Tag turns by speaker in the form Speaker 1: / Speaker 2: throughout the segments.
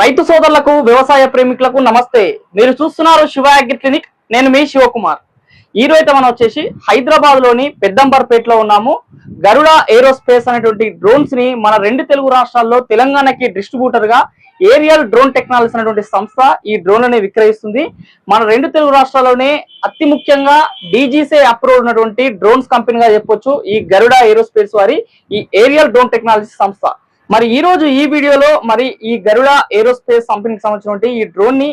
Speaker 1: రైతు సోదరులకు వ్యవసాయ ప్రేమికులకు నమస్తే. మీరు చూస్తున్నారు శివ అగ్రి క్లినిక్. నేను మీ శివకుమార్. ఈ రోజు అయితే మనం వచ్చేసి హైదరాబాద్లోని పెద్దంబర్పేటలో ఉన్నాము. గరుడ ఏరోస్పేస్ అనేటువంటి డ్రోన్స్ని మన రెండు తెలుగు రాష్ట్రాల్లో తెలంగాణకి డిస్ట్రిబ్యూటర్గా ఏరియల్ డ్రోన్ టెక్నాలజీస్ అనేటువంటి సంస్థ ఈ డ్రోన్లని విక్రయిస్తుంది. మన రెండు తెలుగు రాష్ట్రాల్లోనే అతి ముఖ్యంగా డీజీసీ అప్రూవ్ ఉన్నటువంటి డ్రోన్స్ కంపెనీగా చెప్పొచ్చు. ఈ గరుడ ఏరోస్పేస్ వారి ఈ ఏరియల్ డ్రోన్ టెక్నాలజీ సంస్థ. మరి ఈ రోజు ఈ వీడియోలో మరి ఈ గరుడ ఏరోస్పేస్ కంపెనీకి సంబంధించినటువంటి ఈ డ్రోన్ని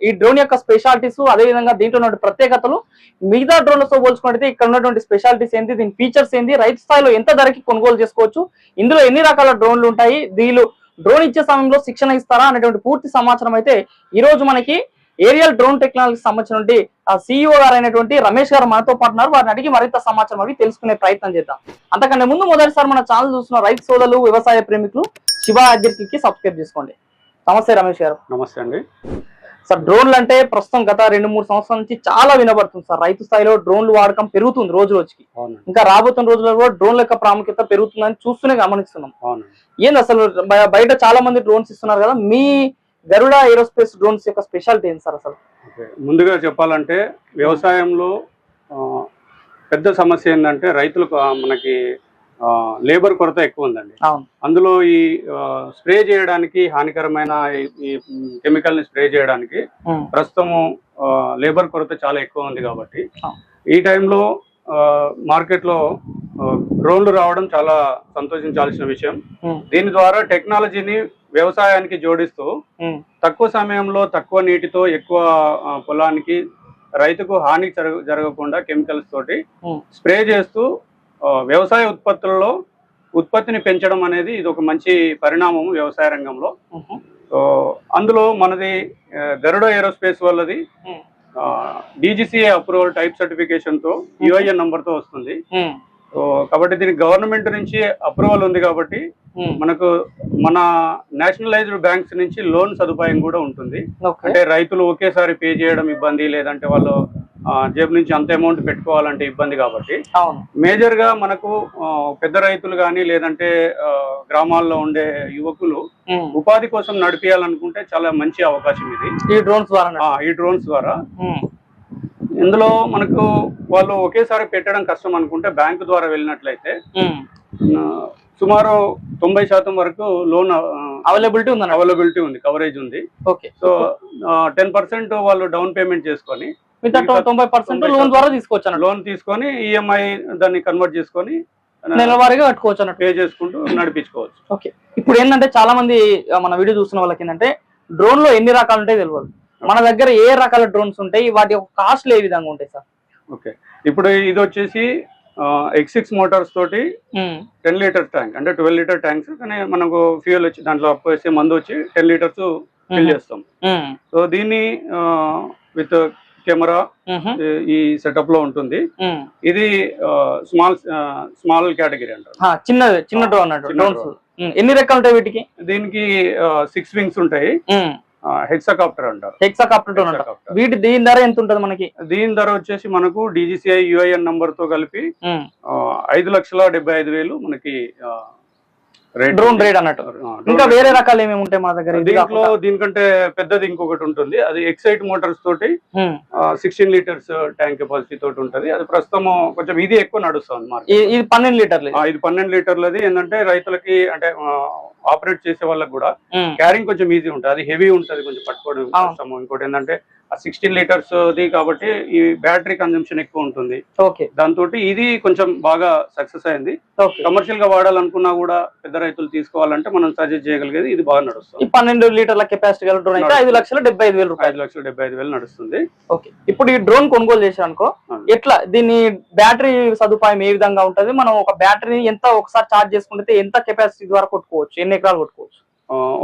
Speaker 1: ఈ డ్రోన్ యొక్క స్పెషాలిటీస్ అదే విధంగా దీంట్లో ఉన్న ప్రత్యేకతలు మిగతా డ్రోన్లతో పోల్చుకుంటే ఇక్కడ ఉన్నటువంటి స్పెషాలిటీస్ ఏంటి దీని ఫీచర్స్ ఏంటి రైతు స్థాయిలో ఎంత ధరకి కొనుగోలు చేసుకోవచ్చు ఇందులో ఎన్ని రకాల డ్రోన్లు ఉంటాయి దీనిలో డ్రోన్ ఇచ్చే సమయంలో శిక్షణ ఇస్తారా అనేటువంటి పూర్తి సమాచారం అయితే ఈ రోజు మనకి ఏరియల్ డ్రోన్ టెక్నాలజీకి సంబంధించినటువంటి సిఇఓ గారు అయినటువంటి రమేష్ గారు మనతో పాటు ఉన్నారు. వారిని అడిగి మరింత సమాచారం అడిగి తెలుసుకునే ప్రయత్నం చేద్దాం. అంతకంటే ముందు మొదటిసారి మన ఛానల్ చూస్తున్న రైతు సోదరులు వ్యవసాయ ప్రేమికులు శివ అగ్రికి సబ్స్క్రైబ్ చేసుకోండి. నమస్తే రమేష్ గారు.
Speaker 2: నమస్తే అండి.
Speaker 1: సార్ డ్రోన్లు అంటే ప్రస్తుతం గత రెండు మూడు సంవత్సరాల నుంచి చాలా వినబడుతుంది సార్. రైతు స్థాయిలో డ్రోన్లు వాడకం పెరుగుతుంది రోజు రోజుకి ఇంకా రాబోతున్న రోజుల్లో కూడా డ్రోన్ల యొక్క ప్రాముఖ్యత పెరుగుతుందని చూస్తూనే గమనిస్తున్నాం. ఏంది అసలు బయ- బయట చాలా మంది డ్రోన్స్ ఇస్తున్నారు కదా. మీ గరుడ ఏరోస్పేస్ డ్రోన్స్ యొక్క స్పెషాలిటీ ఏంటి సార్ అసలు?
Speaker 2: ముందుగా చెప్పాలంటే వ్యవసాయంలో పెద్ద సమస్య ఏంటంటే రైతులకు మనకి లేబర్ కొరత ఎక్కువ ఉందండి. అందులో ఈ స్ప్రే చేయడానికి హానికరమైన ఈ- ఈ కెమికల్ని స్ప్రే చేయడానికి ప్రస్తుతము లేబర్ కొరత చాలా ఎక్కువ ఉంది కాబట్టి. ఈ టైంలో మార్కెట్లో డ్రోన్లు రావడం చాలా సంతోషించాల్సిన విషయం. దీని ద్వారా టెక్నాలజీని వ్యవసాయానికి జోడిస్తూ తక్కువ సమయంలో తక్కువ నీటితో ఎక్కువ పొలానికి రైతుకు హాని జరగ జరగకుండా కెమికల్స్ తోటి స్ప్రే చేస్తూ వ్యవసాయ ఉత్పత్తులలో ఉత్పత్తిని పెంచడం అనేది ఇది ఒక మంచి పరిణామం వ్యవసాయ రంగంలో. అందులో మనది గరుడ ఏరోస్పేస్ వాళ్ళది డీజీసీఏ అప్రూవల్ టైప్ సర్టిఫికేషన్తో యుఐఎన్ నంబర్తో వస్తుంది.
Speaker 1: ఉమ్,
Speaker 2: సో కాబట్టి దీనికి గవర్నమెంట్ నుంచి అప్రూవల్ ఉంది కాబట్టి
Speaker 1: ఉమ్,
Speaker 2: మనకు మన నేషనలైజ్డ్ బ్యాంక్స్ నుంచి లోన్ సదుపాయం కూడా ఉంటుంది. అంటే రైతులు ఒకేసారి పే చేయడం ఇబ్బంది లేదంటే వాళ్ళు జేబు నుంచి అంత అమౌంట్ పెట్టుకోవాలంటే ఇబ్బంది కాబట్టి మేజర్గా మనకు పెద్ద రైతులు కానీ లేదంటే గ్రామాల్లో ఉండే యువకులు
Speaker 1: ఉమ్,
Speaker 2: ఉపాధి కోసం నడిపించాలనుకుంటే చాలా మంచి అవకాశం ఇది.
Speaker 1: ఈ డ్రోన్స్ ద్వారా
Speaker 2: ఈ డ్రోన్స్ ద్వారా
Speaker 1: ఉమ్,
Speaker 2: ఇందులో మనకు వాళ్ళు ఒకేసారి పెట్టడం కష్టం అనుకుంటే బ్యాంకు ద్వారా వెళ్ళినట్లయితే సుమారు తొంభై శాతం వరకు లోన్
Speaker 1: అవైలబిలిటీ ఉందన్న
Speaker 2: అవైలబిలిటీ ఉంది కవరేజ్ ఉంది.
Speaker 1: ఓకే.
Speaker 2: సో టెన్ పర్సెంట్ వాళ్ళు డౌన్ పేమెంట్ చేసుకొని
Speaker 1: తొంభై పర్సెంట్ లోన్ ద్వారా తీసుకోవచ్చు
Speaker 2: లోన్ తీసుకొని ఈఎంఐ దాన్ని కన్వర్ట్ చేసుకొని
Speaker 1: నెలవారీగా కట్టుకోవచ్చు అన్నట్టు.
Speaker 2: పే చేసుకుంటూ నడిపించుకోవచ్చు.
Speaker 1: ఓకే. ఇప్పుడు ఏంటంటే చాలా మంది మన వీడియో చూస్తున్న వాళ్ళకి ఏంటంటే డ్రోన్లో ఎన్ని రకాలు ఉంటాయి తెలియదు. మన దగ్గర ఏ రకాల డ్రోన్స్ ఉంటాయి? వాటి యొక్క కాస్ట్లు ఏ విధంగా ఉంటాయి సార్?
Speaker 2: ఓకే. ఇప్పుడు ఇది వచ్చేసి ఎక్స్ సిక్స్ మోటార్స్ తోటి టెన్ లీటర్ ట్యాంక్ అంటే ట్వెల్వ్ లీటర్ ట్యాంక్స్ కానీ మనకు ఫ్యూయల్ వచ్చి దాంట్లో వేసే మందు వచ్చి టెన్ లీటర్స్ ఫిల్. చేస్తాం. సో దీన్ని విత్ కెమెరా ఈ సెటప్లో ఉంటుంది. ఇది స్మాల్ స్మాల్ కేటగిరీ అంటారు.
Speaker 1: చిన్న డ్రోన్. ఎన్ని రకాలు ఉంటాయి వీటికి?
Speaker 2: దీనికి సిక్స్ వింగ్స్ ఉంటాయి. హెక్సాకాప్టర్ అంటారు.
Speaker 1: హెక్సాకాప్టర్ అంటారు. వీటి దీని ధర ఎంత ఉంటుంది మనకి?
Speaker 2: దీని ధర వచ్చేసి మనకు డీజీసీఐ యుఐఎన్ నంబర్తో కలిపి ఐదు లక్షల డెబ్బై ఐదు వేలు మనకి
Speaker 1: డ్రోన్ రేట్ అన్నట్టు. ఇంకా. వేరే రకాలు ఏమేమి ఉంటాయి మన దగ్గర?
Speaker 2: దీంట్లో? దీనికంటే పెద్దది ఇంకొకటి ఉంటుంది. అది ఎక్సైట్ మోటార్స్ తోటి సిక్స్టీన్ లీటర్స్ ట్యాంక్ కెపాసిటీ తోటి ఉంటుంది. అది ప్రస్తుతం కొంచెం ఇది ఎక్కువ నడుస్తుంది
Speaker 1: ఇది పన్నెండు లీటర్లు
Speaker 2: ఇది పన్నెండు లీటర్లది. ఏంటంటే రైతులకి అంటే ఆపరేట్ చేసే వాళ్ళకి కూడా క్యారింగ్ కొంచెం ఈజీ ఉంటుంది. అది హెవీ ఉంటుంది కొంచెం పట్టుకోవడం ఇంకోటి ఏంటంటే సిక్స్టీన్ లీటర్స్ ది కాబట్టి ఈ బ్యాటరీ కన్జంప్షన్ ఎక్కువ ఉంటుంది.
Speaker 1: ఓకే.
Speaker 2: దాంతో ఇది కొంచెం బాగా సక్సెస్ అయింది. కమర్షియల్గా వాడాలనుకున్నా కూడా పెద్ద రైతులు తీసుకోవాలంటే మనం సజెస్ట్ చేయగలిగేది ఇది బాగా నడుస్తుంది.
Speaker 1: పన్నెండు లీటర్ల కెపాసిటీ గల డ్రోన్ అయితే ఐదు లక్షల డెబ్బై ఐదు వేల రూపాయలు
Speaker 2: ఐదు లక్షల డెబ్బై ఐదు వేలు నడుస్తుంది.
Speaker 1: ఓకే. ఇప్పుడు ఈ డ్రోన్ కొనుగోలు చేశానుకో. ఎట్లా? దీని బ్యాటరీ సదుపాయం ఏ విధంగా ఉంటది? మనం ఒక బ్యాటరీని ఎంత ఒకసారి చార్జ్ చేసుకుంటే ఎంత కెపాసిటీ ద్వారా కొట్టుకోవచ్చు? ఎన్ని ఎకరాలు కొట్టుకోవచ్చు?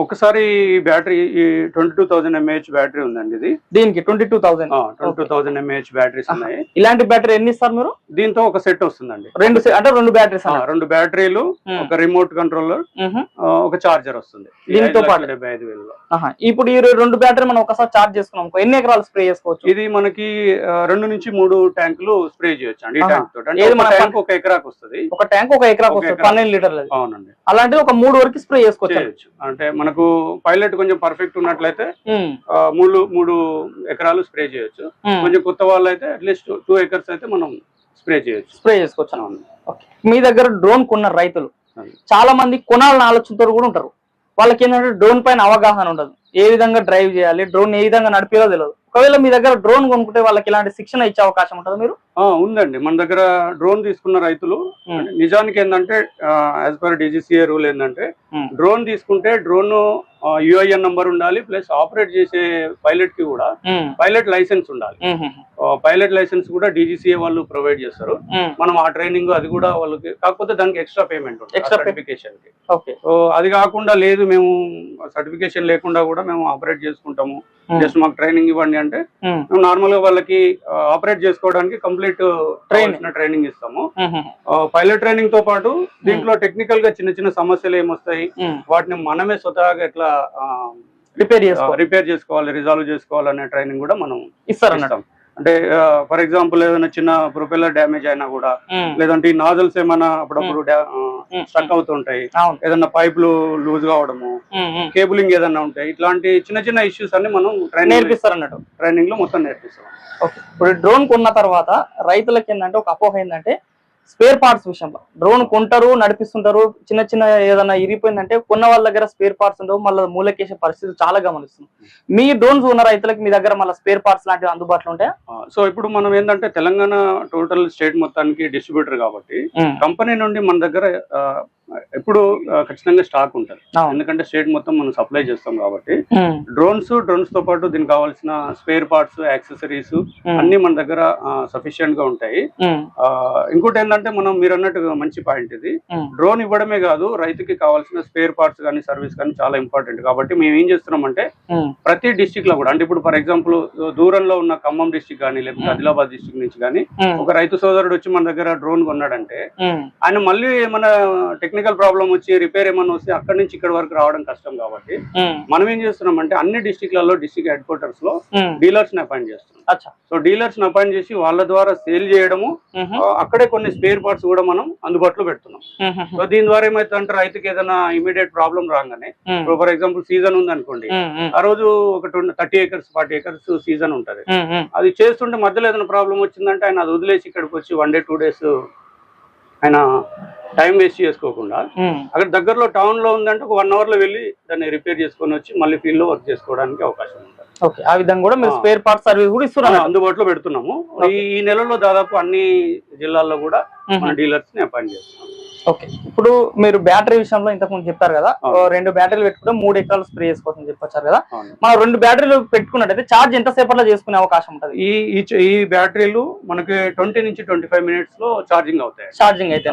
Speaker 2: ఒకసారి బ్యాటరీ ఈ twenty two thousand M A H battery ఉందండి ఇది.
Speaker 1: దీనికి twenty two thousand
Speaker 2: twenty two thousand M A H batteries ఉన్నాయి.
Speaker 1: ఇలాంటి బ్యాటరీ ఎన్ని ఇస్తారు మీరు?
Speaker 2: దీంతో ఒక సెట్ వస్తుందండి.
Speaker 1: రెండు అంటే రెండు బ్యాటరీస్
Speaker 2: రెండు బ్యాటరీలు. ఒక రిమోట్ కంట్రోలర్ ఒక చార్జర్ వస్తుంది.
Speaker 1: దీంతో పాటు?
Speaker 2: డెబ్బై ఐదు వేలలో
Speaker 1: ఇప్పుడు ఈ రెండు బ్యాటరీ మనం ఒకసారి చార్జ్ చేసుకున్నాం ఎన్ని ఎకరాలు స్ప్రే చేసుకోవచ్చు?
Speaker 2: ఇది మనకి రెండు నుంచి మూడు ట్యాంకులు స్ప్రే చేయొచ్చు అండి ఈ. ట్యాంక్ తోటి ఒక
Speaker 1: మన
Speaker 2: ట్యాంక్ ఒక ఎకరాకు వస్తుంది.
Speaker 1: ఒక ట్యాంక్ ఒక ఎకరాకు వస్తుంది. పన్నెండు లీటర్లు
Speaker 2: అవునండి.
Speaker 1: అలాంటిది ఒక మూడు వరకు స్ప్రే చేసుకోవచ్చు.
Speaker 2: అంటే మనకు పైలట్ కొంచెం పర్ఫెక్ట్ ఉన్నట్లయితే మూడు మూడు ఎకరాలు స్ప్రే చేయొచ్చు. కొంచెం కొత్త వాళ్ళు అయితే అట్లీస్ట్ టూ ఎకర్స్ అయితే మనం స్ప్రే చేయొచ్చు.
Speaker 1: స్ప్రే చేసుకోవచ్చు. మీ దగ్గర డ్రోన్ కొన్న రైతులు. చాలా మంది కొనాలని ఆలోచనతో కూడా ఉంటారు. వాళ్ళకి ఏంటంటే డ్రోన్ పైన అవగాహన ఉండదు. ఏ విధంగా డ్రైవ్ చేయాలి డ్రోన్ ఏ విధంగా నడిపేదో తెలియదు. ఒకవేళ మీ దగ్గర డ్రోన్ కొనుక్కుంటే వాళ్ళకి ఇలాంటి శిక్షణ ఇచ్చే అవకాశం ఉంటుంది మీరు?
Speaker 2: ఉందండి. మన దగ్గర డ్రోన్ తీసుకున్న రైతులు నిజానికి ఏంటంటే యాజ్ పర్ డిజిసిఏ రూల్ ఏంటంటే డ్రోన్ తీసుకుంటే డ్రోన్ యుఐఎన్ నంబర్ ఉండాలి ప్లస్ ఆపరేట్ చేసే పైలట్కి కూడా పైలట్ లైసెన్స్ ఉండాలి. పైలట్ లైసెన్స్ కూడా డిజిసిఏ వాళ్ళు ప్రొవైడ్ చేస్తారు. మనం ఆ ట్రైనింగ్ అది కూడా వాళ్ళకి కాకపోతే దానికి ఎక్స్ట్రా పేమెంట్ ఉంటుంది
Speaker 1: సర్టిఫికేషన్కి.
Speaker 2: సో అది కాకుండా లేదు మేము సర్టిఫికేషన్ లేకుండా కూడా మేము ఆపరేట్ చేసుకుంటాము. జస్ట్ మాకు ట్రైనింగ్ ఇవ్వండి అంటే నార్మల్గా వాళ్ళకి ఆపరేట్ చేసుకోవడానికి కంప్లీట్ ట్రైనింగ్ ట్రైనింగ్ ఇస్తాము. పైలట్ ట్రైనింగ్తో పాటు దీంట్లో టెక్నికల్గా చిన్న చిన్న సమస్యలు ఏమొస్తాయి. వాటిని మనమే స్వతహాగా ఎట్లా
Speaker 1: రిపేర్
Speaker 2: రిపేర్ చేసుకోవాలి. రిజాల్వ్ చేసుకోవాలనే ట్రైనింగ్ కూడా మనం
Speaker 1: ఇస్తారు అన్నట్టు
Speaker 2: ఇస్తాం. అంటే ఫర్ ఎగ్జాంపుల్ ఏదైనా చిన్న ప్రొపెల్లర్ డ్యామేజ్ అయినా కూడా లేదంటే ఈ నాజల్స్ ఏమైనా అప్పుడప్పుడు స్టక్ అవుతుంటాయి. ఏదన్నా పైపులు లూజ్ కావడము. కేబులింగ్ ఏదన్నా ఉంటాయి ఇట్లాంటి చిన్న చిన్న ఇష్యూస్ అన్ని మనం ట్రైనింగ్
Speaker 1: నేర్పిస్తారు అన్నట్టు
Speaker 2: ట్రైనింగ్లో మొత్తం నేర్పిస్తాం.
Speaker 1: ఇప్పుడు డ్రోన్ కొన్న తర్వాత రైతులకి ఏంటంటే ఒక అపోహ ఏంటంటే స్పేర్ పార్ట్స్ విషయంలో. డ్రోన్ కొంటారు నడిపిస్తుంటారు చిన్న చిన్న ఏదైనా ఇరిగిపోయిందంటే కొన్న వాళ్ళ దగ్గర స్పేర్ పార్ట్స్ ఉండవు మళ్ళీ మూలకేసే పరిస్థితి చాలా గమనిస్తున్నాం. మీ డ్రోన్స్ ఉన్న రైతులకి మీ దగ్గర మళ్ళీ స్పేర్ పార్ట్స్ లాంటివి అందుబాటులో ఉంటాయా?
Speaker 2: సో ఇప్పుడు మనం ఏంటంటే తెలంగాణ టోటల్ స్టేట్ మొత్తానికి డిస్ట్రిబ్యూటర్ కాబట్టి కంపెనీ నుండి మన దగ్గర ఎప్పుడు ఖచ్చితంగా స్టాక్ ఉంటుంది. ఎందుకంటే స్టేట్ మొత్తం మనం సప్లై చేస్తాం కాబట్టి. డ్రోన్స్ డ్రోన్స్తో పాటు దీనికి కావాల్సిన స్పేర్ పార్ట్స్ యాక్సెసరీస్ అన్ని మన దగ్గర సఫిషియెంట్గా ఉంటాయి. ఇంకోటి ఏంటంటే మనం మీరు అన్నట్టు మంచి పాయింట్ ఇది. డ్రోన్ ఇవ్వడమే కాదు రైతుకి కావాల్సిన స్పేర్ పార్ట్స్ కానీ సర్వీస్ కానీ చాలా ఇంపార్టెంట్ కాబట్టి మేము ఏం చేస్తున్నామంటే ప్రతి డిస్టిక్లో కూడా అంటే ఇప్పుడు ఫర్ ఎగ్జాంపుల్ దూరంలో ఉన్న ఖమ్మం డిస్టిక్ కానీ లేకపోతే ఆదిలాబాద్ డిస్టిక్ నుంచి కానీ ఒక రైతు సోదరుడు వచ్చి మన దగ్గర డ్రోన్ కొన్నాడంటే ఆయన మళ్ళీ ఏమైనా టెక్నికల్ ప్రాబ్లం వచ్చి రిపేర్ ఏమైనా వస్తే అక్కడి నుంచి ఇక్కడ వరకు రావడం కష్టం కాబట్టి మనం ఏం చేస్తున్నాం అంటే అన్ని డిస్టిక్లలో డిస్టిక్ హెడ్ క్వార్టర్స్లో. డీలర్స్ని అపాయింట్ చేస్తున్నాం. సో డీలర్స్ని అపాయింట్ చేసి వాళ్ళ ద్వారా సేల్ చేయడము అక్కడే కొన్ని స్పేర్ పార్ట్స్ కూడా మనం అందుబాటులో పెడుతున్నాం. సో దీని ద్వారా ఏమైతుందంటే రైతుకి ఏదైనా ఇమీడియట్ ప్రాబ్లం రాగానే ఫర్ ఎగ్జాంపుల్ సీజన్ ఉంది అనుకోండి ఆ రోజు ఒక thirty acres forty acres season ఉంటది. అది చేస్తుంటే మధ్యలో ఏదైనా ప్రాబ్లం వచ్చిందంటే ఆయన అది వదిలేసి ఇక్కడికి వచ్చి వన్ డే టూ డేస్ ఆయన టైం వేస్ట్ చేసుకోకుండా. అక్కడ దగ్గరలో టౌన్లో ఉందంటే ఒక వన్ అవర్లో వెళ్ళి దాన్ని రిపేర్ చేసుకొని వచ్చి మళ్ళీ ఫీల్డ్లో వర్క్ చేసుకోవడానికి అవకాశం ఉంటుంది.
Speaker 1: ఓకే. ఆ విధంగా కూడా మీరు. స్పేర్ పార్ట్ సర్వీస్ కూడా
Speaker 2: అందుబాటులో పెడుతున్నాము. ఈ ఈ నెలలో దాదాపు అన్ని జిల్లాల్లో కూడా మన డీలర్స్ని అపాయింట్ చేస్తున్నాం
Speaker 1: ఓకే ఇప్పుడు మీరు బ్యాటరీ విషయంలో ఇంతకు ముందు చెప్పారు కదా రెండు బ్యాటరీలు పెట్టుకుంటే మూడు ఎకరాలు స్ప్రే చేసుకోవచ్చు చెప్పొచ్చారు కదా. మనం రెండు బ్యాటరీలు పెట్టుకున్నట్టయితే ఛార్జ్ ఎంత సేపట్లో చేసుకునే అవకాశం ఉంటుంది?
Speaker 2: ఈ ఈ బ్యాటరీలు మనకి ట్వంటీ నుంచి ట్వంటీ ఫైవ్ మినిట్స్లో ఛార్జింగ్ అవుతాయి.
Speaker 1: ఛార్జింగ్ అయితే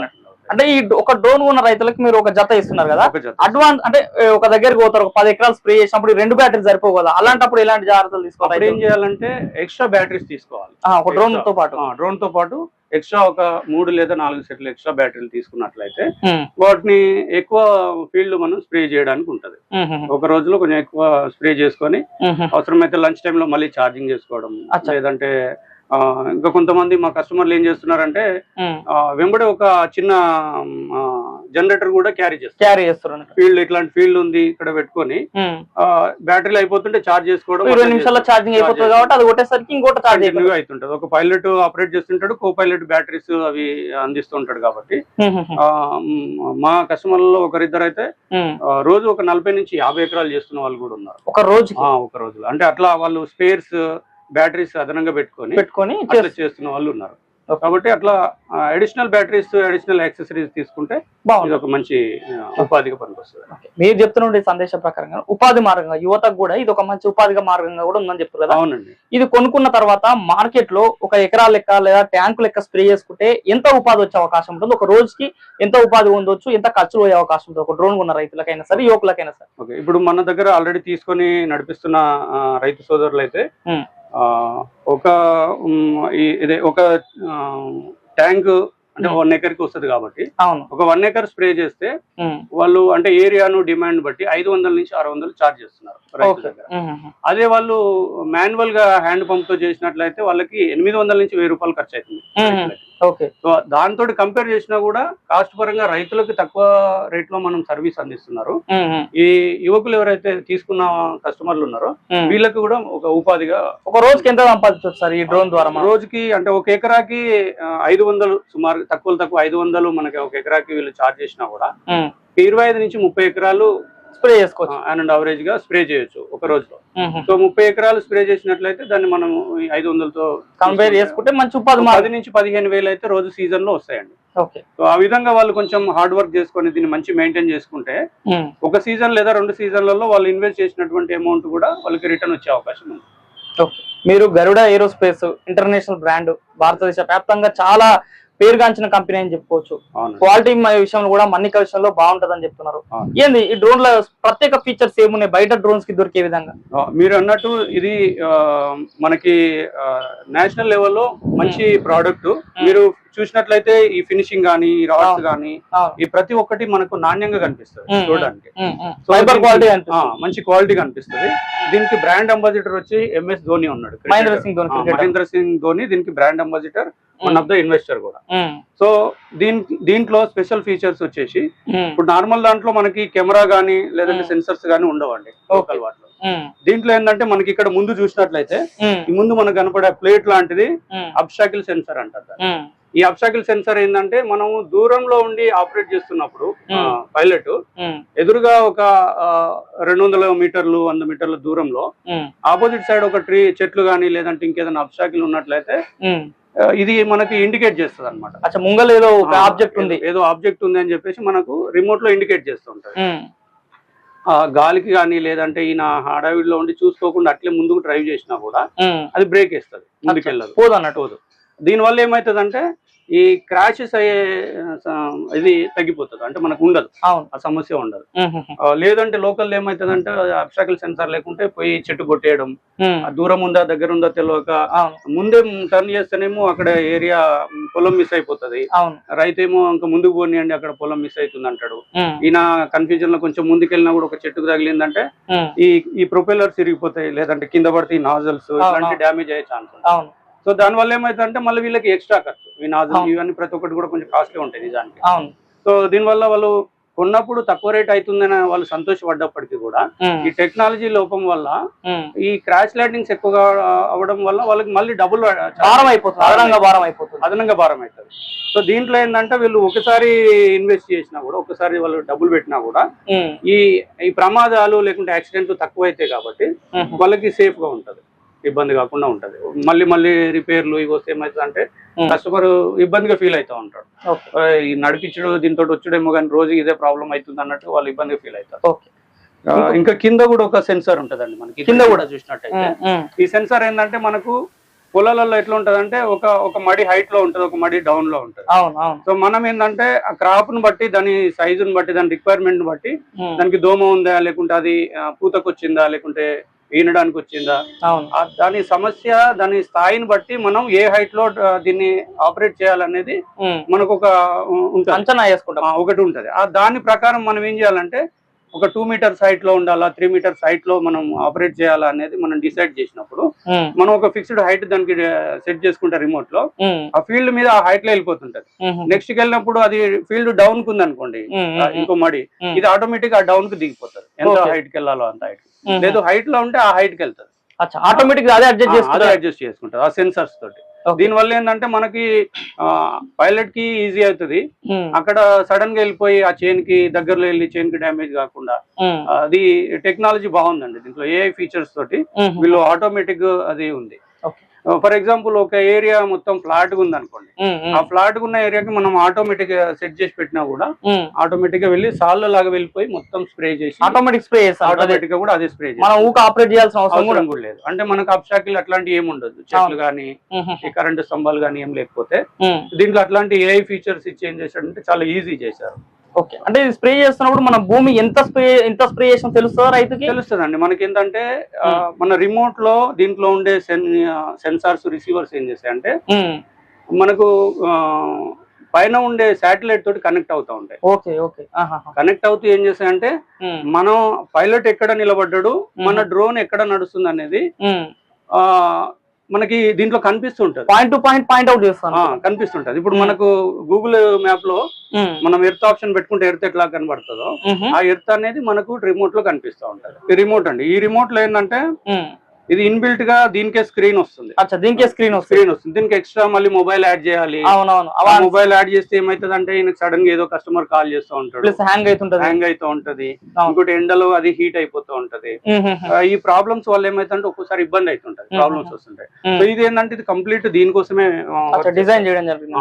Speaker 1: అంటే ఈ ఒక డ్రోన్ ఉన్న రైతులకు మీరు ఒక జత ఇస్తున్నారు కదా. అడ్వాన్స్ అంటే ఒక దగ్గరికి పోతారు ఒక పది ఎకరాలు స్ప్రే చేసినప్పుడు రెండు బ్యాటరీలు సరిపోవు కదా. అలాంటప్పుడు ఎలాంటి జాగ్రత్తలు తీసుకోవాలి
Speaker 2: ఏం చేయాలంటే ఎక్స్ట్రా బ్యాటరీస్ తీసుకోవాలి.
Speaker 1: ఒక డ్రోన్తో పాటు.
Speaker 2: డ్రోన్తో పాటు ఎక్స్ట్రా ఒక మూడు లేదా నాలుగు సెట్లు ఎక్స్ట్రా బ్యాటరీలు తీసుకున్నట్లయితే వాటిని ఎక్కువ ఫీల్డ్ మనం స్ప్రే చేయడానికి ఉంటది ఒక రోజులో కొంచెం ఎక్కువ స్ప్రే చేసుకొని. అవసరమైతే లంచ్ టైంలో మళ్ళీ ఛార్జింగ్ చేసుకోవడం. లేదంటే ఇంకా కొంతమంది మా కస్టమర్లు ఏం చేస్తున్నారంటే వెంబడి ఒక చిన్న జనరేటర్ కూడా క్యారీ చేస్తారు.
Speaker 1: క్యారీ చేస్తున్నారు
Speaker 2: ఫీల్డ్ ఇట్లాంటి ఫీల్డ్ ఉంది ఇక్కడ పెట్టుకొని. బ్యాటరీలు అయిపోతుంటే ఛార్జ్ చేసుకోవడం
Speaker 1: ఇరవై నిమిషాల్లో ఛార్జింగ్ అయిపోతుంది కాబట్టి అది కొట్టేసరికి ఇంకోటి ఛార్జ్
Speaker 2: అవుతుంటది ఒక పైలట్ ఆపరేట్ చేస్తుంటాడు కో పైలట్ బ్యాటరీస్ అవి అందిస్తుంటాడు కాబట్టి. మ్, కస్టమర్లలో ఒకరిద్దరు అయితే రోజు ఒక నలభై నుంచి యాభై ఎకరాలు చేస్తున్న వాళ్ళు కూడా ఉన్నారు.
Speaker 1: ఒక రోజుకి?
Speaker 2: ఆ, ఒక రోజులో. అంటే అట్లా వాళ్ళు స్పేర్స్ బ్యాటరీస్ అదనంగా పెట్టుకొని
Speaker 1: పెట్టుకొని.
Speaker 2: చేస్తున్న వాళ్ళు ఉన్నారు. కాబట్టి అట్లా అడిషనల్ బ్యాటరీస్ అడిషనల్ యాక్సెసరీస్ తీసుకుంటే
Speaker 1: బాగుంది.
Speaker 2: ఒక మంచి ఉపాధిగా పనికొస్తుంది.
Speaker 1: మీరు చెప్తున్న సందేశం ప్రకారంగా ఉపాధి మార్గంగా యువతకు కూడా ఇది ఒక మంచి ఉపాధిగా మార్గంగా కూడా ఉందని చెప్తారు కదా?
Speaker 2: అవునండి.
Speaker 1: ఇది కొనుక్కున్న తర్వాత మార్కెట్లో ఒక ఎకరా లెక్క లేదా ట్యాంకు లెక్క స్ప్రే చేసుకుంటే ఎంత ఉపాధి వచ్చే అవకాశం ఉంటుంది? ఒక రోజుకి ఎంత ఉపాధి ఉండొచ్చు ఎంత ఖర్చులు పోయే అవకాశం ఉంటుంది? ఒక డ్రోన్ ఉన్న రైతులకైనా సరే యువకులకైనా సరే.
Speaker 2: ఇప్పుడు మన దగ్గర ఆల్రెడీ తీసుకొని నడిపిస్తున్న రైతు సోదరులు అయితే ఒక ఇదే ఒక ట్యాంక్ అంటే. వన్ ఎకర్కి వస్తుంది కాబట్టి ఒక వన్ ఎకర్ స్ప్రే చేస్తే. వాళ్ళు అంటే ఏరియాను డిమాండ్ బట్టి ఐదు వందల నుంచి ఆరు వందలు చార్జ్ చేస్తున్నారు రైతు దగ్గర. అదే వాళ్ళు మాన్యువల్గా హ్యాండ్ పంప్తో చేసినట్లయితే వాళ్ళకి ఎనిమిది వందల నుంచి వెయ్యి రూపాయలు ఖర్చు అవుతుంది దాంతో కంపేర్ చేసినా కూడా కాస్ట్ పరంగా రైతులకు తక్కువ రేట్లో మనం సర్వీస్ అందిస్తున్నారు. ఈ యువకులు ఎవరైతే తీసుకున్న కస్టమర్లు ఉన్నారో. వీళ్ళకి కూడా ఒక ఉపాధిగా
Speaker 1: ఒక రోజుకి ఎంత సంపాదించవచ్చు సార్ ఈ డ్రోన్ ద్వారా
Speaker 2: రోజుకి అంటే ఒక ఎకరాకి ఐదు వందలు సుమారు తక్కువ తక్కువ ఐదు వందలు మనకి ఒక ఎకరాకి వీళ్ళు చార్జ్ చేసినా కూడా ఇరవై ఐదు నుంచి ముప్పై ఎకరాలు
Speaker 1: స్ప్రే చేసుకోవచ్చు.
Speaker 2: అండ్ అవరేజ్గా స్ప్రే చేయొచ్చు ఒక రోజులో. సో ముప్పై ఎకరాలు స్ప్రే చేసినట్లయితే దాన్ని మనం ఐదు వందలతో
Speaker 1: కంపేర్ చేసుకుంటే మంచి ఉపాధి
Speaker 2: పది నుంచి పదిహేను వేలు అయితే రోజు సీజన్లో వస్తాయండి.
Speaker 1: ఓకే.
Speaker 2: సో ఆ విధంగా వాళ్ళు కొంచెం హార్డ్ వర్క్ చేసుకొని దీన్ని మంచి మెయింటైన్ చేసుకుంటే ఒక సీజన్ లేదా రెండు సీజన్లలో వాళ్ళు ఇన్వెస్ట్ చేసినటువంటి అమౌంట్ కూడా వాళ్ళకి రిటర్న్ వచ్చే అవకాశం ఉంది.
Speaker 1: ఓకే. మీరు గరుడ ఏరోస్పేస్ ఇంటర్నేషనల్ బ్రాండ్ భారతదేశ వ్యాప్తంగా చాలా పేరుగాంచిన కంపెనీ అని చెప్పుకోవచ్చు. క్వాలిటీ విషయంలో కూడా మన్నిక విషయంలో బాగుంటదని చెప్తున్నారు. ఏంది? ఈ డ్రోన్లో ప్రత్యేక ఫీచర్స్ ఏమున్నాయి? బయట డ్రోన్స్కి దొరికే విధంగా.
Speaker 2: మీరు అన్నట్టు ఇది మనకి నేషనల్ లెవెల్లో మంచి ప్రోడక్ట్. మీరు చూసినట్లయితే ఈ ఫినిషింగ్ కానీ ఈ రాడ్స్
Speaker 1: అవును.
Speaker 2: ఈ ప్రతి ఒక్కటి మనకు నాణ్యంగా కనిపిస్తుంది చూడడానికి.
Speaker 1: ఫైబర్ క్వాలిటీ
Speaker 2: మంచి క్వాలిటీ కనిపిస్తుంది. దీనికి బ్రాండ్ అంబాసిడర్ వచ్చి ఎంఎస్ ధోని ఉన్నాడు
Speaker 1: మహేంద్ర. సింగ్ ధోని.
Speaker 2: మహేంద్ర సింగ్ ధోని దీనికి brand ambassador one of the investor కూడా. సో దీని దీంట్లో స్పెషల్ ఫీచర్స్ వచ్చేసి ఇప్పుడు నార్మల్ దాంట్లో మనకి కెమెరా కానీ లేదంటే. సెన్సర్స్ కానీ ఉండవండి లోకల్ వాటిలో. దీంట్లో ఏంటంటే మనకి ఇక్కడ ముందు చూసినట్లయితే ఈ ముందు మనకు కనపడే ప్లేట్ లాంటిది
Speaker 1: ఉమ్,
Speaker 2: అబ్స్టాకిల్ సెన్సర్ అంటారు ఈ అబ్స్టాకిల్ సెన్సర్ ఏంటంటే మనం దూరంలో ఉండి ఆపరేట్ చేస్తున్నప్పుడు. పైలట్ ఎదురుగా ఒక రెండు వందల మీటర్లు వంద మీటర్ల దూరంలో ఆపోజిట్ సైడ్ ఒక ట్రీ చెట్లు కానీ లేదంటే ఇంకేదైనా అబ్స్టాకిల్ ఉన్నట్లయితే ఇది మనకి ఇండికేట్ చేస్తుంది అనమాట
Speaker 1: అచ్చా ముంగల ఏదో ఒక ఆబ్జెక్ట్ ఉంది.
Speaker 2: ఏదో ఆబ్జెక్ట్ ఉంది అని చెప్పేసి మనకు రిమోట్లో ఇండికేట్ చేస్తూ ఉంటుంది
Speaker 1: ఉమ్,
Speaker 2: ఆ గాలికి కానీ లేదంటే ఈయన హడావిడిలో ఉండి చూసుకోకుండా అట్లే ముందుకు డ్రైవ్ చేసినా కూడా. అది బ్రేక్ వేస్తుంది ముందుకెళ్ళదు.
Speaker 1: పోదు అన్నట్టు
Speaker 2: పోదు. దీనివల్ల ఏమవుతుందంటే ఈ క్రాషెస్ అయ్యే ఇది తగ్గిపోతుంది. అంటే మనకు ఉండదు. ఆ సమస్య ఉండదు. లేదంటే లోకల్ ఏమవుతుందంటే అబ్స్ట్రాకల్ సెన్సార్ లేకుంటే పోయి చెట్టు కొట్టేయడం. దూరం ఉందా దగ్గర ఉందా తెలియక ముందే టర్న్ చేస్తేనేమో అక్కడ ఏరియా పొలం మిస్ అయిపోతుంది.
Speaker 1: అవును.
Speaker 2: రైతేమో ఇంకా ముందుకు పోనీయండి అక్కడ పొలం మిస్ అవుతుంది అంటాడు ఈయన కన్ఫ్యూజన్లో కొంచెం ముందుకెళ్ళినా కూడా ఒక చెట్టుకు తగిలిందంటే ఈ ఈ ప్రొపెల్లర్స్ ఇరిగిపోతాయి లేదంటే కింద పడితే ఈ నాజల్స్ ఇలాంటి. డ్యామేజ్ అయ్యే ఛాన్స్
Speaker 1: అవును.
Speaker 2: సో దాని వల్ల ఏమైతుందంటే మళ్ళీ వీళ్ళకి ఎక్స్ట్రా ఖర్చు ఈ నాజల్. ఇవన్నీ ప్రతి ఒక్కటి కూడా కొంచెం కాస్ట్లీ ఉంటాయి నిజానికి.
Speaker 1: అవును.
Speaker 2: సో దీనివల్ల వాళ్ళు కొన్నప్పుడు తక్కువ రేట్ అవుతుందని వాళ్ళు సంతోషపడ్డప్పటికీ కూడా ఈ టెక్నాలజీ లోపం వల్ల. ఈ క్రాష్ ల్యాండింగ్స్ ఎక్కువగా అవడం వల్ల వాళ్ళకి మళ్ళీ డబుల్
Speaker 1: భారం అయిపోతుంది. అదనంగా భారం అయిపోతుంది.
Speaker 2: అదనంగా భారం అవుతుంది సో దీంట్లో ఏంటంటే వీళ్ళు ఒకసారి ఇన్వెస్ట్ చేసినా కూడా ఒకసారి వాళ్ళు డబ్బులు పెట్టినా కూడా ఈ ఈ ప్రమాదాలు లేకుంటే యాక్సిడెంట్లు తక్కువ అవుతాయి కాబట్టి వాళ్ళకి సేఫ్గా ఉంటది. ఇబ్బంది కాకుండా ఉంటది. మళ్ళీ మళ్ళీ రిపేర్లు ఇవి వస్తే ఏమవుతుందంటే. కస్టమర్ ఇబ్బందిగా ఫీల్ అవుతా ఉంటాడు. ఈ నడిపించడు దీంతో వచ్చుడేమో కానీ రోజు ఇదే ప్రాబ్లం అవుతుంది అన్నట్టు వాళ్ళు ఇబ్బందిగా ఫీల్ అవుతారు. ఇంకా కింద కూడా ఒక సెన్సార్ ఉంటదండి మనకి.
Speaker 1: కింద కూడా
Speaker 2: చూసినట్టయితే. ఈ సెన్సార్ ఏంటంటే మనకు పొలాలలో ఎట్లా ఉంటదంటే ఒక ఒక మడి హైట్లో ఉంటది ఒక మడి డౌన్లో ఉంటది. సో మనం ఏంటంటే ఆ క్రాప్ను బట్టి దాని సైజుని బట్టి దాని రిక్వైర్మెంట్ బట్టి
Speaker 1: ఉమ్,
Speaker 2: దానికి దోమ ఉందా లేకుంటే అది ఆ, పూతకు వచ్చిందా లేకుంటే ఈనడానికి వచ్చిందా? దాని సమస్య దాని స్థాయిని బట్టి మనం ఏ హైట్లో దీన్ని ఆపరేట్ చేయాలనేది మనకు ఒక
Speaker 1: అంచనా వేసుకుంటాం.
Speaker 2: ఒకటి ఉంటది. ఆ దాని ప్రకారం మనం ఏం చేయాలంటే ఒక టూ మీటర్స్ హైట్లో ఉండాలా త్రీ మీటర్స్ హైట్లో మనం ఆపరేట్ చేయాలా అనేది మనం డిసైడ్ చేసినప్పుడు మనం ఒక ఫిక్స్డ్ హైట్ దానికి సెట్ చేసుకుంటే
Speaker 1: రిమోట్లో
Speaker 2: ఆ ఫీల్డ్ మీద ఆ హైట్లో వెళ్ళిపోతుంటది. నెక్స్ట్కి వెళ్ళినప్పుడు అది ఫీల్డ్ డౌన్కు ఉంది అనుకోండి ఇంకో మడి ఇది ఆటోమేటిక్ ఆ డౌన్కు దిగిపోతుంది. ఎంత. హైట్కి వెళ్ళాలో అంత హైట్ లేదు హైట్లో ఉంటే ఆ హైట్కి వెళ్తుంది.
Speaker 1: ఆటోమేటిక్ అదే అడ్జస్ట్
Speaker 2: అదే
Speaker 1: చేసుకుంటారు.
Speaker 2: అడ్జస్ట్ చేసుకుంటుంది ఆ సెన్సర్స్ తోటి. దీని వల్ల ఏంటంటే మనకి పైలట్కి ఈజీ అవుతుంది.
Speaker 1: ఉమ్,
Speaker 2: అక్కడ సడన్గా వెళ్ళిపోయి ఆ చైన్కి దగ్గరలో వెళ్ళి చైన్కి డ్యామేజ్ కాకుండా
Speaker 1: ఉమ్,
Speaker 2: అది టెక్నాలజీ బాగుందండి దీంట్లో ఏఐ ఫీచర్స్ తోటి.
Speaker 1: ఉమ్,
Speaker 2: వీళ్ళు ఆటోమేటిక్ అది ఉంది. ఫర్ ఎగ్జాంపుల్ ఒక ఏరియా మొత్తం ఫ్లాట్గా ఉంది అనుకోండి
Speaker 1: ఉమ్, ఉమ్,
Speaker 2: ఆ ఫ్లాట్ ఉన్న ఏరియాకి మనం ఆటోమేటిక్గా సెట్ చేసి పెట్టినా కూడా. ఆటోమేటిక్గా వెళ్ళి సాల్ లాగా వెళ్ళిపోయి మొత్తం స్ప్రే చేసి
Speaker 1: ఆటోమేటిక్ స్ప్రే.
Speaker 2: ఆటోమేటిక్గా కూడా అదే స్ప్రే
Speaker 1: మనం ఊక ఆపరేట్ చేయాల్సిన అవసరం కూడా
Speaker 2: లేదు. అంటే మనకు అబ్స్టాకిల్ అట్లాంటి ఏమి ఉండదు. చెట్లు కానీ ఈ కరెంటు స్తంభాలు కానీ ఏం లేకపోతే దీంట్లో అట్లాంటి ఏఐ ఫీచర్స్ ఇచ్చి ఏం చేశాడంటే చాలా ఈజీ చేశారు.
Speaker 1: ఓకే. అంటే స్ప్రే చేస్తున్నప్పుడు మన భూమి ఎంత స్ప్రే ఎంత స్ప్రే చేసిన తెలుస్తుందా రైతుకి?
Speaker 2: తెలుస్తుందండి. మనకి ఏంటంటే మన రిమోట్లో దీంట్లో ఉండే సెన్ సెన్సార్స్ రిసీవర్స్ ఏం చేస్తాయంటే
Speaker 1: ఉమ్,
Speaker 2: మనకు పైన ఉండే శాటిలైట్ తోటి కనెక్ట్ అవుతా ఉంటాయి.
Speaker 1: Okay okay.
Speaker 2: కనెక్ట్ అవుతూ ఏం చేస్తాయంటే మనం పైలట్ ఎక్కడ నిలబడ్డాడు మన డ్రోన్ ఎక్కడ నడుస్తుంది అనేది మనకి దీంట్లో కనిపిస్తుంటది.
Speaker 1: Point to point point out చేస్తాను.
Speaker 2: కనిపిస్తుంటది. ఇప్పుడు
Speaker 1: Hmm.
Speaker 2: మనకు గూగుల్ మ్యాప్లో
Speaker 1: ఉమ్,
Speaker 2: మనం ఎర్త్ ఆప్షన్ పెట్టుకుంటే ఎర్త్ ఎట్లా కనబడుతుందో ఆ ఎర్త్ అనేది మనకు రిమోట్లో కనిపిస్తూ ఉంటది. రిమోట్ అండి. ఈ రిమోట్లో ఏంటంటే
Speaker 1: ఉమ్.
Speaker 2: ఇది ఇన్బిల్ట్గా దీనికే స్క్రీన్ వస్తుంది.
Speaker 1: అచ్చా దీనికే స్క్రీన్ వస్తుంది.
Speaker 2: స్క్రీన్ వస్తుంది. దీనికి ఎక్స్ట్రా మళ్ళీ మొబైల్ యాడ్ చేయాలి.
Speaker 1: అవునవును.
Speaker 2: మొబైల్ యాడ్ చేస్తే ఏమైతుంది అంటే సడన్గా ఏదో కస్టమర్ కాల్ చేస్తూ ఉంటాడు.
Speaker 1: Plus hang అవుతుంటది.
Speaker 2: హ్యాంగ్ అవుతూ ఉంటది. ఇంకోటి ఎండలో అది హీట్ అయిపోతూ ఉంటది. ఈ ప్రాబ్లమ్స్ వల్ల ఏమైతుందంటే ఒక్కోసారి ఇబ్బంది అవుతుంటది. ప్రాబ్లమ్స్ వస్తుంటాయి. సో ఇది ఏంటంటే ఇది కంప్లీట్ దీనికోసమే
Speaker 1: డిజైన్ చేయడం జరిగింది.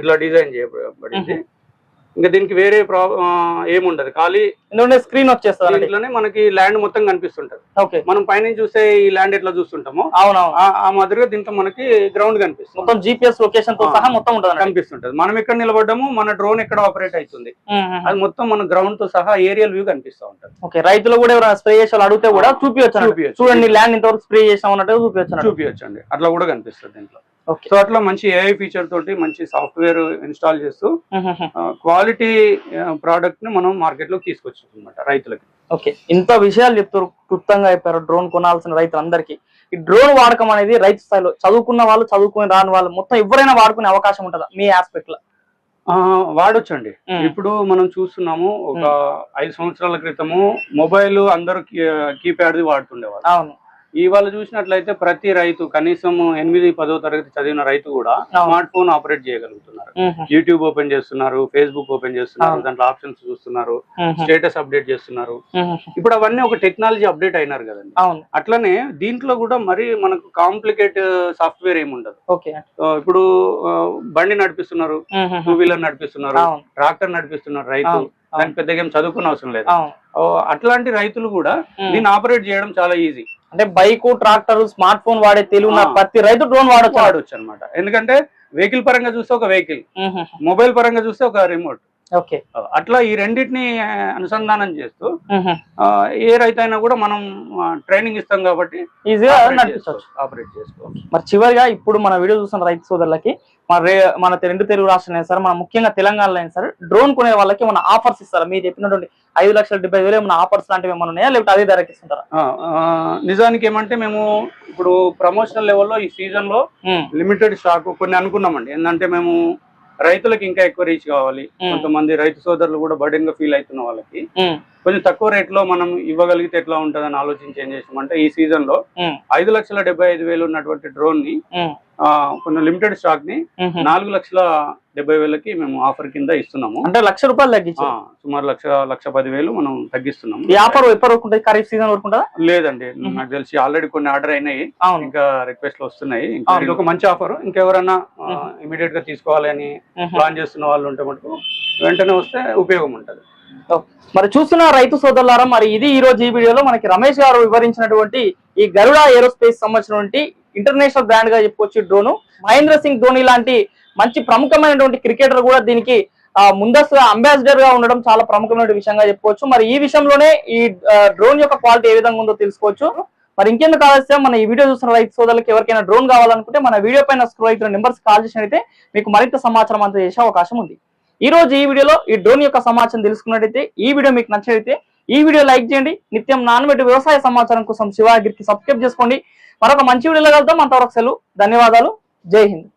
Speaker 2: ఇట్లా డిజైన్ చేయబడింది. ఇంకా దీనికి వేరే ఏముండదు. ఖాళీ
Speaker 1: ఎందుకంటే స్క్రీన్ వచ్చేస్తుంది
Speaker 2: దీంట్లోనే మనకి ల్యాండ్ మొత్తం కనిపిస్తుంటది.
Speaker 1: ఓకే.
Speaker 2: మనం పైనుంచి చూస్తే ఈ ల్యాండ్ ఎట్లా చూస్తుంటామో
Speaker 1: అవునవును.
Speaker 2: ఆ- మాదిరిగా దీంట్లో మనకి గ్రౌండ్ కనిపిస్తుంది.
Speaker 1: మొత్తం జీపీఎస్
Speaker 2: లొకేషన్తో.
Speaker 1: సహా మొత్తం ఉంటుంది
Speaker 2: కనిపిస్తుంటది. మనం ఎక్కడ నిలబడ్డాము మన డ్రోన్ ఎక్కడ ఆపరేట్ అవుతుంది. అది మొత్తం మన గ్రౌండ్తో సహా ఏరియల్ వ్యూ కనిపిస్తూ ఉంటది.
Speaker 1: ఓకే. రైతులు కూడా ఎవరైనా స్ప్రే చేసి అడిగితే కూడా. చూపించచ్చు. చూడండి ల్యాండ్ ఇంతవరకు స్ప్రే చేసాం అన్నట్టు చూపించచ్చు.
Speaker 2: చూపించండి అట్లా కూడా కనిపిస్తుంది దీంట్లో. సో అట్లా మంచి ఏఐ ఫీచర్ తోటి మంచి సాఫ్ట్వేర్ ఇన్స్టాల్ చేస్తూ. క్వాలిటీ ప్రోడక్ట్ని మనం మార్కెట్లోకి తీసుకొచ్చాం అనమాట రైతులకి.
Speaker 1: ఓకే. ఇంత విషయాలు చెప్తారు క్లుప్తంగా చెప్పారు డ్రోన్ కొనాల్సిన రైతులందరికీ. ఈ డ్రోన్ వాడకం అనేది రైతు స్థాయిలో చదువుకున్న వాళ్ళు చదువుకుని రాని వాళ్ళు మొత్తం ఎవరైనా వాడుకునే అవకాశం ఉంటుందా మీ
Speaker 2: ఆస్పెక్ట్లో? వాడొచ్చండి. ఇప్పుడు మనం చూస్తున్నాము ఒక ఐదు సంవత్సరాల క్రితము మొబైల్ అందరూ కీప్యాడ్ వాడుతుండేవారు
Speaker 1: అవును.
Speaker 2: ఇవాళ చూసినట్లయితే ప్రతి రైతు కనీసం ఎనిమిది పదో తరగతి చదివిన రైతు కూడా. స్మార్ట్ ఫోన్ ఆపరేట్ చేయగలుగుతున్నారు. యూట్యూబ్ ఓపెన్ చేస్తున్నారు ఫేస్బుక్ ఓపెన్ చేస్తున్నారు. దాంట్లో ఆప్షన్స్ చూస్తున్నారు స్టేటస్ అప్డేట్ చేస్తున్నారు. ఇప్పుడు అవన్నీ ఒక టెక్నాలజీ అప్డేట్ అయినారు కదండి. అట్లనే దీంట్లో కూడా మరి మనకు కాంప్లికేట్ సాఫ్ట్వేర్ ఏమి ఉండదు. ఇప్పుడు బండి నడిపిస్తున్నారు టూ వీలర్ నడిపిస్తున్నారు ట్రాక్టర్ నడిపిస్తున్నారు రైతు. దానికి పెద్దగా ఏం చదువుకున్న అవసరం లేదు. అట్లాంటి రైతులు కూడా. దీన్ని ఆపరేట్ చేయడం చాలా ఈజీ.
Speaker 1: అంటే బైక్ ట్రాక్టర్ స్మార్ట్ ఫోన్ వాడే తెలివి. ప్రతి రైతు డ్రోన్ వాడచ్చు
Speaker 2: వాడొచ్చు అనమాట ఎందుకంటే వెహికల్ పరంగా చూస్తే ఒక వెహికల్. మొబైల్ పరంగా చూస్తే ఒక రిమోట్.
Speaker 1: ఓకే.
Speaker 2: అట్లా ఈ రెండింటిని అనుసంధానం చేస్తూ ఏ రైతు అయినా కూడా మనం ట్రైనింగ్ ఇస్తాం కాబట్టి
Speaker 1: ఈజీగా
Speaker 2: ఆపరేట్
Speaker 1: నడిపించవచ్చు
Speaker 2: చేసుకోవచ్చు ఆపరేట్ చేసుకోవచ్చు.
Speaker 1: మరి చివరిగా ఇప్పుడు మన వీడియో చూస్తున్న రైతు సోదరులకి మన మన రెండు తెలుగు రాష్ట్రాలు అయినా సరే మన ముఖ్యంగా తెలంగాణలో అయినా సరే డ్రోన్ కొనే వాళ్ళకి మన ఆఫర్స్ ఇస్తారా? మీరు చెప్పినటువంటి ఐదు లక్షల డెబ్బై వేలు ఏమైనా ఆఫర్స్ లాంటివి ఏమైనా ఉన్నాయా? లేకపోతే అదే ధరకి ఇస్తుంటారా?
Speaker 2: నిజానికి ఏమంటే మేము ఇప్పుడు ప్రమోషనల్ లెవెల్లో ఈ
Speaker 1: సీజన్లో
Speaker 2: లిమిటెడ్ స్టాక్ కొన్ని అనుకున్నామండి. ఏంటంటే మేము రైతులకు ఇంకా ఎక్కువ రీచ్ కావాలి. కొంతమంది రైతు సోదరులు కూడా బర్డెన్గా ఫీల్ అవుతున్న వాళ్ళకి. కొంచెం తక్కువ రేట్లో మనం ఇవ్వగలిగితే ఎట్లా ఉంటుందని ఆలోచించి ఏం చేసామంటే ఈ
Speaker 1: సీజన్లో
Speaker 2: ఐదు లక్షల డెబ్బై ఐదు వేలు ఉన్నటువంటి డ్రోన్ని కొన్ని లిమిటెడ్
Speaker 1: స్టాక్ని.
Speaker 2: నాలుగు లక్షల డెబ్బై వేలకి మేము ఆఫర్ కింద ఇస్తున్నాము
Speaker 1: అంటే లక్ష రూపాయలు తగ్గించు
Speaker 2: సుమారు లక్ష లక్ష పది వేలు మనం తగ్గిస్తున్నాము
Speaker 1: ఈ ఆఫర్ ఎప్పటి వరకు ఉంటుంది ఖరీఫ్ సీజన్ వరకు ఉంటుందా
Speaker 2: లేదండి. నాకు తెలిసి ఆల్రెడీ కొన్ని ఆర్డర్ అయినాయి ఇంకా రిక్వెస్ట్లు వస్తున్నాయి ఇంకా. ఇది ఒక మంచి ఆఫర్ ఇంకెవరన్నా
Speaker 1: మ్మ్.
Speaker 2: ఇమీడియట్గా తీసుకోవాలి అని
Speaker 1: ఉహు.
Speaker 2: ప్లాన్ చేస్తున్న వాళ్ళు ఉంటే మటుకు వెంటనే వస్తే ఉపయోగం ఉంటుంది
Speaker 1: మరి చూస్తున్న రైతు సోదరులారా మరి ఇది ఈ రోజు ఈ వీడియోలో మనకి రమేష్ గారు వివరించినటువంటి ఈ గరుడ ఏరోస్పేస్ సంబంధించినటువంటి ఇంటర్నేషనల్ బ్రాండ్గా చెప్పుకోవచ్చు డ్రోను. మహేంద్ర సింగ్ ధోని లాంటి మంచి ప్రముఖమైనటువంటి క్రికెటర్ కూడా దీనికి ముందస్తుగా అంబాసిడర్గా ఉండడం చాలా ప్రముఖమైన విషయంగా చెప్పుకోవచ్చు. మరి ఈ విషయంలోనే ఈ డ్రోన్ యొక్క క్వాలిటీ ఏ విధంగా ఉందో తెలుసుకోవచ్చు. మరి ఇంకెందుకు ఆలస్యం? మన ఈ వీడియో చూసిన రైతు సోదరులకు ఎవరికైనా డ్రోన్ కావాలనుకుంటే మన వీడియో పైన స్క్రోల్ అవుతున్న నెంబర్స్ కాల్ చేసినట్లయితే మీకు మరింత సమాచారం అంతా చేసే అవకాశం ఉంది. ఈ రోజు ఈ వీడియోలో ఈ డ్రోన్ యొక్క సమాచారం తెలుసుకున్నట్టయితే ఈ వీడియో మీకు నచ్చినట్లయితే ఈ వీడియో లైక్ చేయండి. నిత్యం నానబెట్టి వ్యవసాయ సమాచారం కోసం శివాగిరికి సబ్స్క్రైబ్ చేసుకోండి. మరొక మంచి వీడియోలో కలుద్దాం. అంతవరకు సెలవు. ధన్యవాదాలు. జై హింద్.